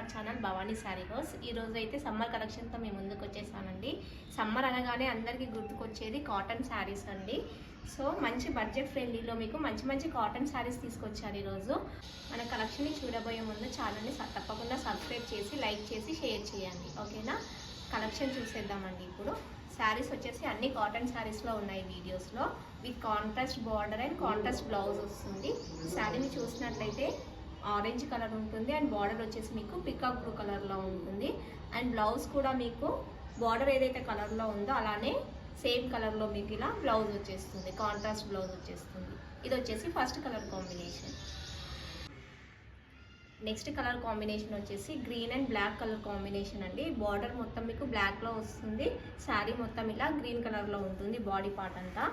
Our channel Bhavani sari house. ఈ రోజు అయితే సమ్మర్ కలెక్షన్తో మేము ముందుకు వచ్చేసామండి. సమ్మర్ అనగానే అందరికీ గుర్తుకొచ్చేది కాటన్ శారీస్ అండి. సో మంచి బడ్జెట్ ఫ్రెండ్లీలో మీకు మంచి మంచి కాటన్ శారీస్ తీసుకొచ్చారు ఈరోజు. మన కలెక్షన్ని చూడబోయే ముందు ఛానల్ని తప్పకుండా సబ్స్క్రైబ్ చేసి లైక్ చేసి షేర్ చేయండి. ఓకేనా కలెక్షన్ చూసేద్దామండి ఇప్పుడు. శారీస్ వచ్చేసి అన్ని కాటన్ శారీస్లో ఉన్నాయి వీడియోస్లో with contrast border and contrast blouse వస్తుంది. శారీని చూసినట్లయితే ఆరెంజ్ కలర్ ఉంటుంది అండ్ బార్డర్ వచ్చేసి మీకు పికాక్ బ్లూ కలర్లో ఉంటుంది. అండ్ బ్లౌజ్ కూడా మీకు బార్డర్ ఏదైతే కలర్లో ఉందో అలానే సేమ్ కలర్లో మీకు ఇలా బ్లౌజ్ వచ్చేస్తుంది. కాంట్రాస్ట్ బ్లౌజ్ వచ్చేస్తుంది. ఇది వచ్చేసి first colour combination next colour combination వచ్చేసి green and black colour combination అండి. బార్డర్ మొత్తం మీకు బ్లాక్లో వస్తుంది. శారీ మొత్తం ఇలా గ్రీన్ కలర్లో ఉంటుంది బాడీ పార్ట్ అంతా.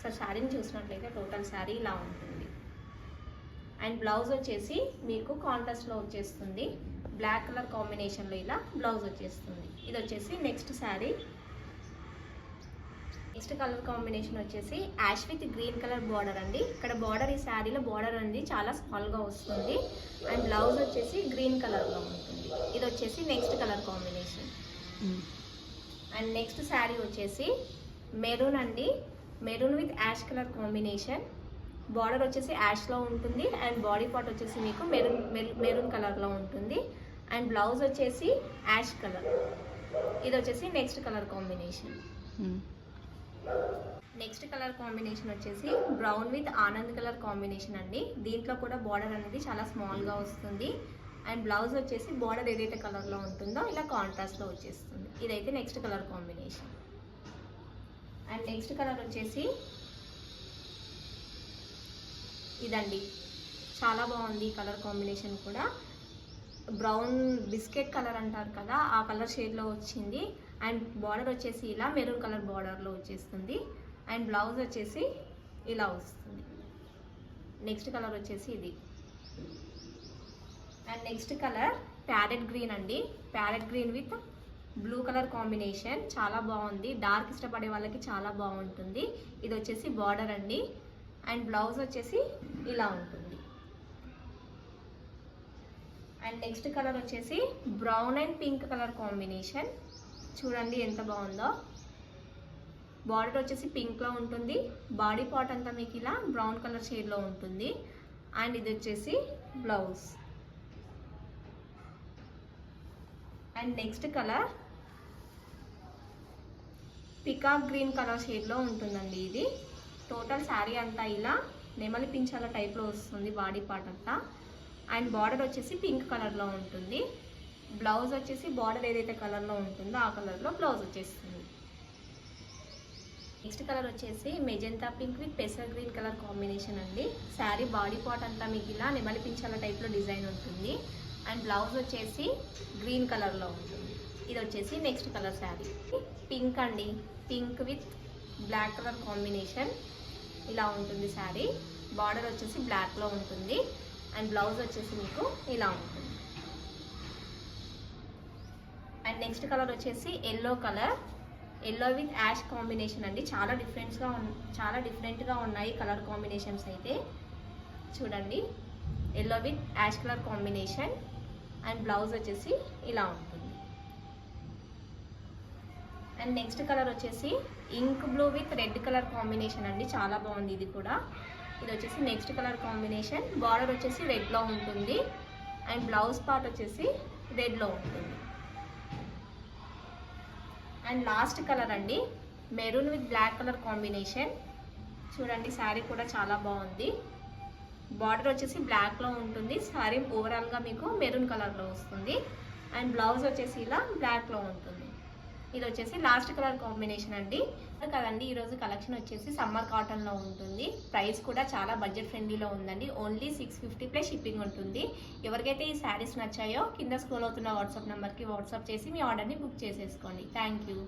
సో శారీని చూసినట్లయితే టోటల్ శారీ ఇలా ఉంటుంది. అండ్ బ్లౌజ్ వచ్చేసి మీకు కాంట్రాస్ట్లో వచ్చేస్తుంది. బ్లాక్ కలర్ కాంబినేషన్లో ఇలా బ్లౌజ్ వచ్చేస్తుంది. ఇది వచ్చేసి next sari next colour combination వచ్చేసి ash with green colour border అండి. ఇక్కడ బార్డర్ ఈ శారీలో బార్డర్ అండి చాలా స్మాల్గా వస్తుంది. అండ్ బ్లౌజ్ వచ్చేసి గ్రీన్ కలర్లో ఉంటుంది. ఇది వచ్చేసి next colour combination and next sari వచ్చేసి మెరూన్ అండి. Maroon with ash colour combination border వచ్చేసి యాష్లో ఉంటుంది అండ్ బాడీ పార్ట్ వచ్చేసి మీకు మెరూన్ మెరూన్ కలర్లో ఉంటుంది. అండ్ బ్లౌజ్ వచ్చేసి యాష్ కలర్ ఇది వచ్చేసి next colour combination next colour combination వచ్చేసి బ్రౌన్ విత్ ఆనంద్ కలర్ కాంబినేషన్ అండి. దీంట్లో కూడా బార్డర్ అనేది చాలా స్మాల్గా వస్తుంది. అండ్ బ్లౌజ్ వచ్చేసి బార్డర్ ఏదైతే కలర్లో ఉంటుందో ఇలా కాంట్రాస్ట్లో వచ్చేస్తుంది. ఇదైతే next colour combination and next colour వచ్చేసి ఇదండి. చాలా బాగుంది కలర్ కాంబినేషన్ కూడా. బ్రౌన్ బిస్కెట్ కలర్ అంటారు కదా ఆ కలర్ షేడ్లో వచ్చింది. అండ్ బార్డర్ వచ్చేసి ఇలా మెరూన్ కలర్ బార్డర్లో వచ్చేస్తుంది. అండ్ బ్లౌజ్ వచ్చేసి ఇలా వస్తుంది. నెక్స్ట్ కలర్ వచ్చేసి ఇది. And next colour parrot green అండి. Parrot green with blue colour combination. చాలా బాగుంది. డార్క్ ఇష్టపడే వాళ్ళకి చాలా బాగుంటుంది. ఇది వచ్చేసి బార్డర్ అండి. అండ్ బ్లౌజ్ వచ్చేసి ఇలా ఉంటుంది. అండ్ నెక్స్ట్ కలర్ వచ్చేసి brown and pink colour combination. చూడండి ఎంత బాగుందో. బార్డర్ వచ్చేసి పింక్లో ఉంటుంది. బాడీ పార్ట్ అంతా మీకు ఇలా బ్రౌన్ కలర్ షేడ్లో ఉంటుంది. అండ్ ఇది వచ్చేసి blouse. And next colour peacock green colour షేడ్లో ఉంటుందండి ఇది. టోటల్ శారీ అంతా ఇలా నెమలి పించాల టైప్లో వస్తుంది బాడీ పార్ట్ అంతా. అండ్ బార్డర్ వచ్చేసి పింక్ కలర్లో ఉంటుంది. బ్లౌజ్ వచ్చేసి బార్డర్ ఏదైతే కలర్లో ఉంటుందో ఆ కలర్లో బ్లౌజ్ వచ్చేస్తుంది. నెక్స్ట్ కలర్ వచ్చేసి మెజెంతా పింక్ విత్ పెసర్ గ్రీన్ కలర్ కాంబినేషన్ అండి. శారీ బాడీ పార్ట్ అంతా మీకు ఇలా నెమలి పించాల టైప్లో డిజైన్ ఉంటుంది. అండ్ బ్లౌజ్ వచ్చేసి గ్రీన్ కలర్లో ఉంటుంది. ఇది వచ్చేసి నెక్స్ట్ కలర్ శారీ. పింక్ అండి. Pink with black colour combination ఇలా ఉంటుంది శారీ. బార్డర్ వచ్చేసి బ్లాక్లో ఉంటుంది. అండ్ బ్లౌజ్ వచ్చేసి మీకు ఇలా ఉంటుంది. అండ్ నెక్స్ట్ కలర్ వచ్చేసి yellow colour. Yellow with ash combination అండి. చాలా డిఫరెంట్స్గా ఉన్ చాలా డిఫరెంట్గా ఉన్నాయి కలర్ కాంబినేషన్స్ అయితే. చూడండి. Yellow with ash colour combination. And blouse వచ్చేసి ఇలా ఉంటుంది. అండ్ నెక్స్ట్ కలర్ వచ్చేసి ink blue with red colour combination అండి. చాలా బాగుంది ఇది కూడా. ఇది వచ్చేసి నెక్స్ట్ కలర్ కాంబినేషన్ బార్డర్ వచ్చేసి రెడ్లో ఉంటుంది. అండ్ బ్లౌజ్ పార్ట్ వచ్చేసి రెడ్లో ఉంటుంది. అండ్ లాస్ట్ కలర్ అండి. Maroon with black colour combination చూడండి శారీ కూడా చాలా బాగుంది. బార్డర్ వచ్చేసి బ్లాక్లో ఉంటుంది. శారీ ఓవరాల్గా మీకు మెరూన్ కలర్లో వస్తుంది. అండ్ బ్లౌజ్ వచ్చేసి ఇలా బ్లాక్లో ఉంటుంది. ఇది వచ్చేసి లాస్ట్ కలర్ కాంబినేషన్ అండి. కదండి ఈరోజు కలెక్షన్ వచ్చేసి సమ్మర్ కాటన్లో ఉంటుంది. ప్రైస్ కూడా చాలా బడ్జెట్ ఫ్రెండ్లీలో ఉందండి. Only six fifty plus shipping ఉంటుంది. ఎవరికైతే ఈ శారీస్ నచ్చాయో కింద స్క్రోల్ అవుతున్న వాట్సాప్ నెంబర్కి వాట్సాప్ చేసి మీ ఆర్డర్ని బుక్ చేసేసుకోండి. Thank you